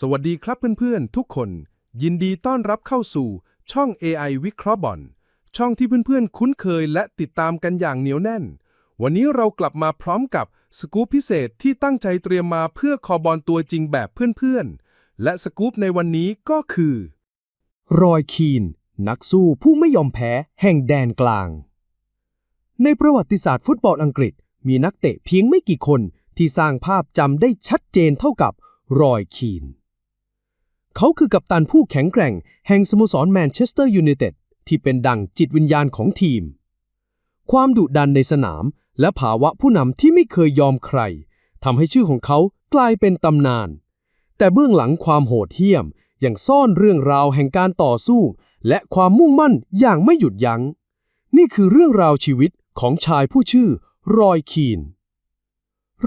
สวัสดีครับเพื่อนๆ ทุกคน ยินดีต้อนรับเข้าสู่ ช่อง AI วิเคราะห์บอลช่องที่เพื่อนๆ คุ้นเคยและติดตามกันอย่างเหนียวแน่น วันนี้เรากลับมาพร้อมกับสกู๊ปพิเศษที่ตั้งใจเตรียมมาเพื่อคอบอลตัวจริงแบบเพื่อนๆ และสกู๊ปในวันนี้ก็คือ รอยคีน นักสู้ผู้ไม่ยอมแพ้แห่งแดนกลาง ในประวัติศาสตร์ฟุตบอลอังกฤษ มีนักเตะเพียงไม่กี่คนที่สร้างภาพจำได้ชัดเจนเท่ากับรอยคีน เขาคือกัปตันผู้แข็งแกร่ง แห่งสโมสรแมนเชสเตอร์ยูไนเต็ดที่เป็นดั่งจิตวิญญาณของทีม ความดุดันในสนาม และภาวะผู้นำที่ไม่เคยยอมใครทำให้ชื่อของเขากลายเป็นตำนาน แต่เบื้องหลังความโหดเหี้ยมยังซ่อนเรื่องราวแห่งการต่อสู้ และความมุ่งมั่นอย่างไม่หยุดยัง้ง นี่คือเรื่องราวชีวิตของชายผู้ชื่อ รอยคีน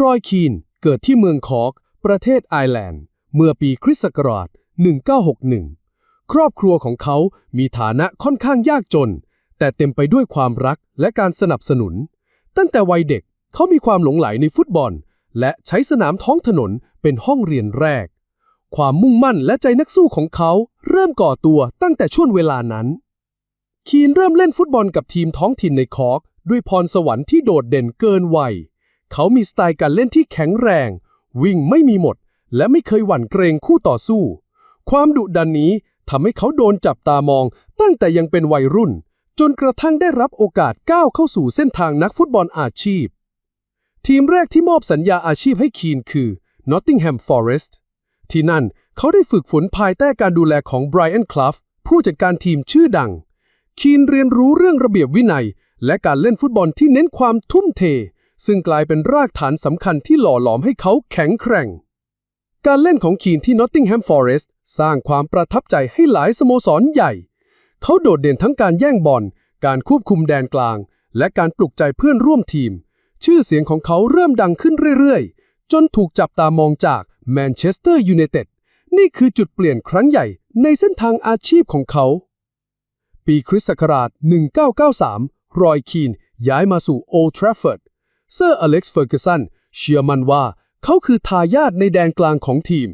รอยคีนเกิดที่เมืองคอร์กประเทศไอร์แลนด์ เมื่อปีคริสต์ศักราช 1961 ครอบครัวของเขามีฐานะค่อนข้างยากจน แต่เต็มไปด้วยความรักและการสนับสนุน ตั้งแต่วัยเด็กเขามีความหลงไหลในฟุตบอล และใช้สนามท้องถนนเป็นห้องเรียนแรก ความมุ่งมั่นและใจนักสู้ของเขาเริ่มก่อตัวตั้งแต่ช่วงเวลานั้น คีนเริ่มเล่นฟุตบอลกับทีมท้องถิ่นในคอร์กด้วยพรสวรรค์ที่โดดเด่นเกินวัย เขามีสไตล์การเล่นที่แข็งแรง วิ่งไม่มีหมด และไม่เคยหวั่นเกรงคู่ต่อสู้ ความดุดันนี้ทำให้เขาโดนจับตามอง ตั้งแต่ยังเป็นวัยรุ่น จนกระทั่งได้รับโอกาสก้าวเข้าสู่เส้นทางนักฟุตบอลอาชีพ ทีมแรกที่มอบสัญญาอาชีพให้คีนคือ Nottingham Forest ที่นั่นเขาได้ฝึกฝนภายใต้การดูแลของไบรอันคลัฟผู้จัดการทีมชื่อดัง คีนเรียนรู้เรื่องระเบียบวินัย และการเล่นฟุตบอลที่เน้นความทุ่มเท ซึ่งกลายเป็นรากฐานสำคัญที่หล่อหลอมให้เขาแข็งแกร่ง การเล่นของคีนที่ Nottingham Forest สร้างความประทับใจให้หลายสโมสรใหญ่ เขาโดดเด่นทั้งการแย่งบอล การควบคุมแดนกลาง และการปลุกใจเพื่อนร่วมทีม ชื่อเสียงของเขาเริ่มดังขึ้นเรื่อยๆ จนถูกจับตามองจากแมนเชสเตอร์ยูไนเต็ดนี่คือจุดเปลี่ยนครั้งใหญ่ในเส้นทางอาชีพของเขา ปีคริสต์ศักราช 1993 รอยคีนย้ายมาสู่โอลด์แทราฟฟอร์ด เซอร์อเล็กซ์เฟอร์กสันเชื่อมั่นว่า เขาคือทายาทในแดนกลางของทีม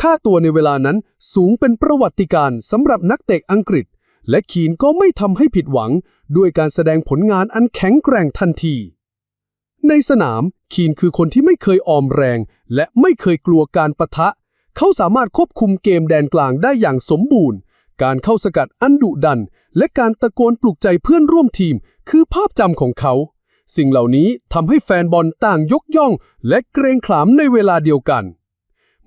ค่าตัวในเวลานั้นสูงเป็นประวัติการสำหรับนักเตะอังกฤษ และคีนก็ไม่ทำให้ผิดหวัง ด้วยการแสดงผลงานอันแข็งแกร่งทันที ในสนามคีนคือคนที่ไม่เคยออมแรง และไม่เคยกลัวการปะทะ เขาสามารถควบคุมเกมแดนกลางได้อย่างสมบูรณ์ การเข้าสกัดอันดุดัน และการตะโกนปลุกใจเพื่อนร่วมทีม คือภาพจำของเขา สิ่งเหล่านี้ทำให้แฟนบอลต่างยกย่อง และเกรงขามในเวลาเดียวกัน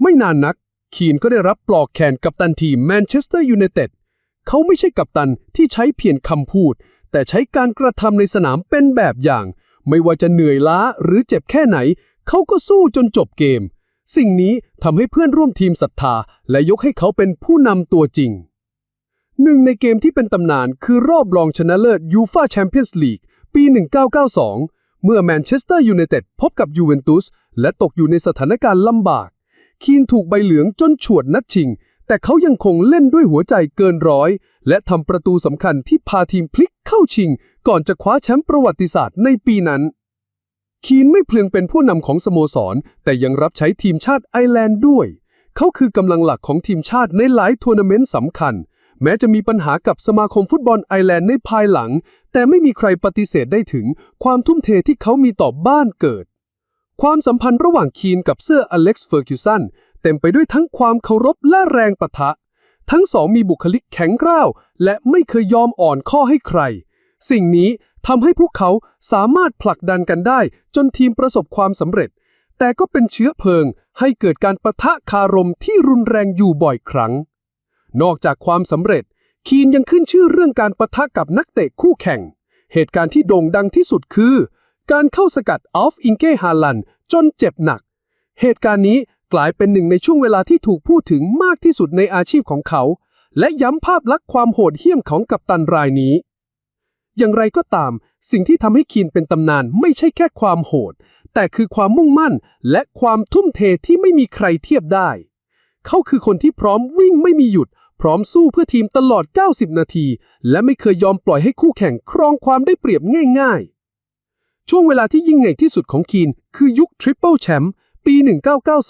ไม่นานนัก คีนก็ได้รับปลอกแขนกัปตันทีมแมนเชสเตอร์ยูไนเต็ดเขาไม่ใช่กัปตันที่ใช้เพียงคำพูด แต่ใช้การกระทำในสนามเป็นแบบอย่าง ไม่ว่าจะเหนื่อยล้าหรือเจ็บแค่ไหน เขาก็สู้จนจบเกม สิ่งนี้ทำให้เพื่อนร่วมทีมศรัทธา และยกให้เขาเป็นผู้นำตัวจริงหนึ่งในเกมที่เป็นตำนานคือรอบรองชนะเลิศยูฟาแชมเปี้ยนส์ลีก ปี 1992 เมื่อแมนเชสเตอร์ยูไนเต็ดพบกับยูเวนตุสและตกอยู่ในสถานการณ์ลำบาก คีนถูกใบเหลืองจนฉวดนัดชิง แต่เขายังคงเล่นด้วยหัวใจเกินร้อย และทำประตูสำคัญที่พาทีมพลิกเข้าชิง ก่อนจะคว้าแชมป์ประวัติศาสตร์ในปีนั้นคีนไม่เพียงเป็นผู้นำของสโมสร แต่ยังรับใช้ทีมชาติไอร์แลนด์ด้วย เขาคือกำลังหลักของทีมชาติในหลายทัวร์นาเมนต์สำคัญ แม้จะมีปัญหากับสมาคมฟุตบอลไอร์แลนด์ในภายหลัง แต่ไม่มีใครปฏิเสธได้ถึงความทุ่มเทที่เขามีต่อบ้านเกิด ความสัมพันธ์ระหว่างคีนกับเซอร์อเล็กซ์เฟอร์กิวสันเต็มไปด้วยทั้งความเคารพและแรงปะทะ ทั้งสองมีบุคลิกแข็งกร้าว และไม่เคยยอมอ่อนข้อให้ใคร สิ่งนี้ทำให้พวกเขาสามารถผลักดันกันได้ จนทีมประสบความสำเร็จ แต่ก็เป็นเชื้อเพลิงให้เกิดการปะทะคารมที่รุนแรงอยู่บ่อยครั้ง นอกจากความสำเร็จ คีนยังขึ้นชื่อเรื่องการปะทะกับนักเตะคู่แข่ง เหตุการณ์ที่โด่งดังที่สุดคือ การเข้าสกัดอัลฟอิงเก้ฮาลันจนเจ็บหนัก เหตุการณ์นี้กลายเป็นหนึ่งในช่วงเวลาที่ถูกพูดถึงมากที่สุดในอาชีพของเขา และย้ำภาพลักษณ์ความโหดเหี้ยมของกัปตันรายนี้ อย่างไรก็ตาม สิ่งที่ทำให้คีนเป็นตำนานไม่ใช่แค่ความโหด แต่คือความมุ่งมั่นและความทุ่มเทที่ไม่มีใครเทียบได้ เขาคือคนที่พร้อมวิ่งไม่มีหยุด พร้อมสู้เพื่อทีมตลอด 90 นาที และไม่เคยยอมปล่อยให้คู่แข่งครองความได้เปรียบง่ายๆ ช่วงเวลาที่ยิ่งใหญ่ที่สุดของคีนคือยุคทริปเปิลแชมป์ปี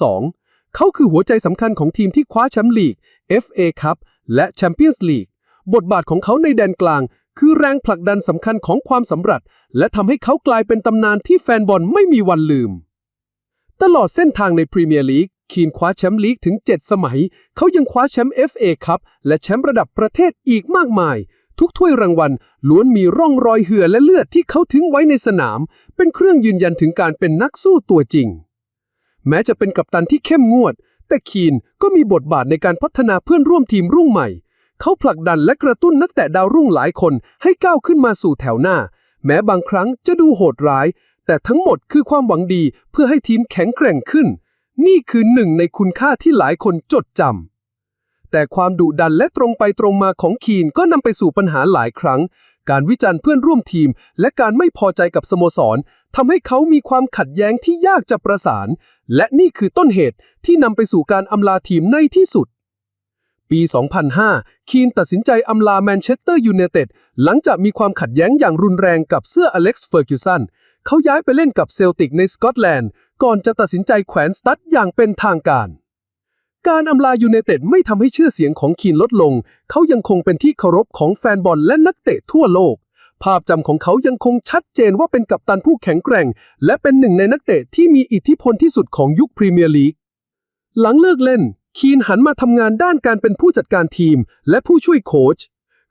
1992 เขาคือหัวใจสำคัญของทีมที่คว้าแชมป์ลีก FA คัพและแชมเปี้ยนส์ลีกบทบาทของเขาในแดนกลาง คือแรงผลักดันสำคัญของความสำเร็จและทำให้เขากลายเป็นตำนานที่แฟนบอลไม่มีวันลืม ตลอดเส้นทางในพรีเมียร์ลีก คีนคว้าแชมป์ลีกถึง 7 สมัย เขายังคว้าแชมป์ FA คัพและแชมป์ระดับประเทศอีกมากมาย ทุกถ้วยรางวัลล้วนมีร่องรอยเหือและเลือดที่เขาทิ้งไว้ในสนาม เป็นเครื่องยืนยันถึงการเป็นนักสู้ตัวจริง แม้จะเป็นกัปตันที่เข้มงวด แต่คีนก็มีบทบาทในการพัฒนาเพื่อนร่วมทีมรุ่งใหม่ เขาผลักดันและกระตุ้นนักเตะดาวรุ่งหลายคนให้ก้าวขึ้นมาสู่แถวหน้า แม้บางครั้งจะดูโหดร้าย แต่ทั้งหมดคือความหวังดีเพื่อให้ทีมแข็งแกร่งขึ้น นี่คือหนึ่งในคุณค่าที่หลายคนจดจำ แต่ความดุดันและตรงไปตรงมาของคีนก็นำไปสู่ปัญหาหลายครั้ง การวิจารณ์เพื่อนร่วมทีม และการไม่พอใจกับสโมสรทำให้เขามีความขัดแย้งที่ยากจะประสาน และนี่คือต้นเหตุที่นำไปสู่การอำลาทีมในที่สุด ปี 2005 คีนตัดสินใจอำลาแมนเชสเตอร์ยูไนเต็ดหลังจากมีความขัดแย้งอย่างรุนแรงกับเสื้ออเล็กซ์เฟอร์กิวสันเขาย้ายไปเล่นกับเซลติกในสกอตแลนด์ ก่อนจะตัดสินใจแขวนสตั๊ดอย่างเป็นทางการ การอำลายูไนเต็ดไม่ทำให้ชื่อเสียงของคีนลดลง เขายังคงเป็นที่เคารพของแฟนบอลและนักเตะทั่วโลก ภาพจำของเขายังคงชัดเจนว่าเป็นกัปตันผู้แข็งแกร่ง และเป็นหนึ่งในนักเตะที่มีอิทธิพลที่สุดของยุคพรีเมียร์ลีก หลังเลิกเล่น คีนหันมาทำงานด้านการเป็นผู้จัดการทีม และผู้ช่วยโค้ช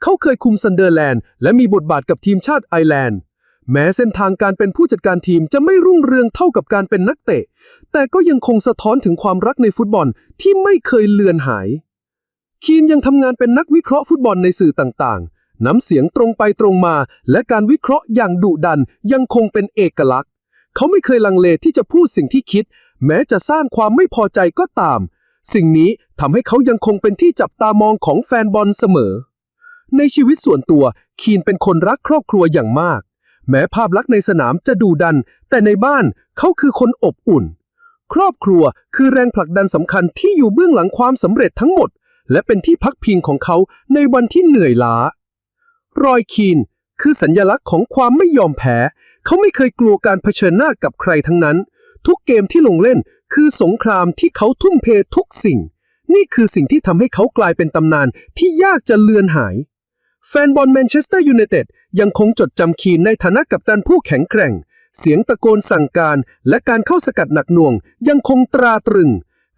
เขาเคยคุมซันเดอร์แลนด์และมีบทบาทกับทีมชาติไอร์แลนด์ แม้เส้นทางการเป็นผู้จัดการทีมจะไม่รุ่งเรืองเท่ากับการเป็นนักเตะ แต่ก็ยังคงสะท้อนถึงความรักในฟุตบอลที่ไม่เคยเลือนหาย คีนยังทำงานเป็นนักวิเคราะห์ฟุตบอลในสื่อต่างๆ น้ำเสียงตรงไปตรงมา และการวิเคราะห์อย่างดุดันยังคงเป็นเอกลักษณ์ เขาไม่เคยลังเลที่จะพูดสิ่งที่คิด แม้จะสร้างความไม่พอใจก็ตาม สิ่งนี้ทำให้เขายังคงเป็นที่จับตามองของแฟนบอลเสมอ ในชีวิตส่วนตัว คีนเป็นคนรักครอบครัวอย่างมาก แม้ภาพลักษณ์ในสนามจะดูดัน แต่ในบ้านเขาคือคนอบอุ่น ครอบครัวคือแรงผลักดันสำคัญที่อยู่เบื้องหลังความสำเร็จทั้งหมด และเป็นที่พักพิงของเขาในวันที่เหนื่อยล้า รอยคีนคือสัญญลักษณ์ของความไม่ยอมแพ้ เขาไม่เคยกลัวการเผชิญหน้ากับใครทั้งนั้น ทุกเกมที่ลงเล่นคือสงครามที่เขาทุ่มเททุกสิ่ง นี่คือสิ่งที่ทำให้เขากลายเป็นตำนานที่ยากจะเลือนหาย แฟนบอลแมนเชสเตอร์ยูไนเต็ดยังคงจดจำคีนในฐานะกัปตันผู้แข็งแกร่ง เสียงตะโกนสั่งการและการเข้าสกัดหนักหน่วง ยังคงตราตรึง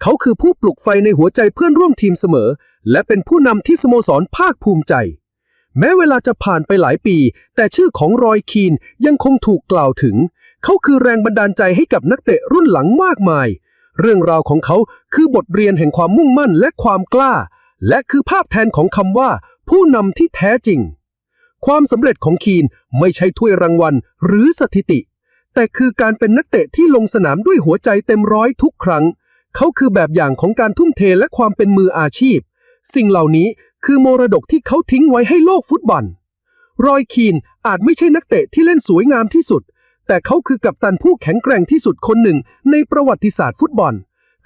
เขาคือผู้ปลุกไฟในหัวใจเพื่อนร่วมทีมเสมอ และเป็นผู้นำที่สโมสรภาคภูมิใจ แม้เวลาจะผ่านไปหลายปี แต่ชื่อของรอยคีนยังคงถูกกล่าวถึง เขาคือแรงบันดาลใจให้กับนักเตะรุ่นหลังมากมาย เรื่องราวของเขาคือบทเรียนแห่งความมุ่งมั่นและความกล้า และคือภาพแทนของคำว่า ผู้นำที่แท้จริง ความสำเร็จของคีนไม่ใช่ถ้วยรางวัลหรือสถิติ แต่คือการเป็นนักเตะที่ลงสนามด้วยหัวใจเต็มร้อยทุกครั้ง เขาคือแบบอย่างของการทุ่มเทและความเป็นมืออาชีพ สิ่งเหล่านี้คือมรดกที่เขาทิ้งไว้ให้โลกฟุตบอล รอยคีนอาจไม่ใช่นักเตะที่เล่นสวยงามที่สุด แต่เขาคือกัปตันผู้แข็งแกร่งที่สุดคนหนึ่งในประวัติศาสตร์ฟุตบอล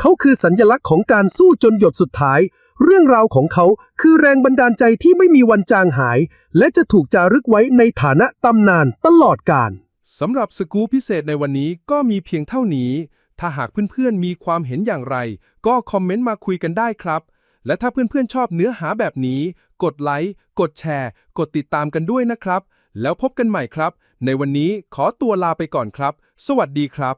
เขาคือสัญญลักษณ์ของการสู้จนหยดสุดท้าย เรื่องราวของเขาคือแรงบันดาลใจที่ไม่มีวันจางหาย และจะถูกจารึกไว้ในฐานะตำนานตลอดกาลสำหรับสกู๊ปพิเศษในวันนี้ก็มีเพียงเท่านี้ ถ้าหากเพื่อนๆมีความเห็นอย่างไร ก็คอมเมนต์มาคุยกันได้ครับ และถ้าเพื่อนๆชอบเนื้อหาแบบนี้ กดไลค์ กดแชร์ กดติดตามกันด้วยนะครับ แล้วพบกันใหม่ครับ ในวันนี้ขอตัวลาไปก่อนครับ สวัสดีครับ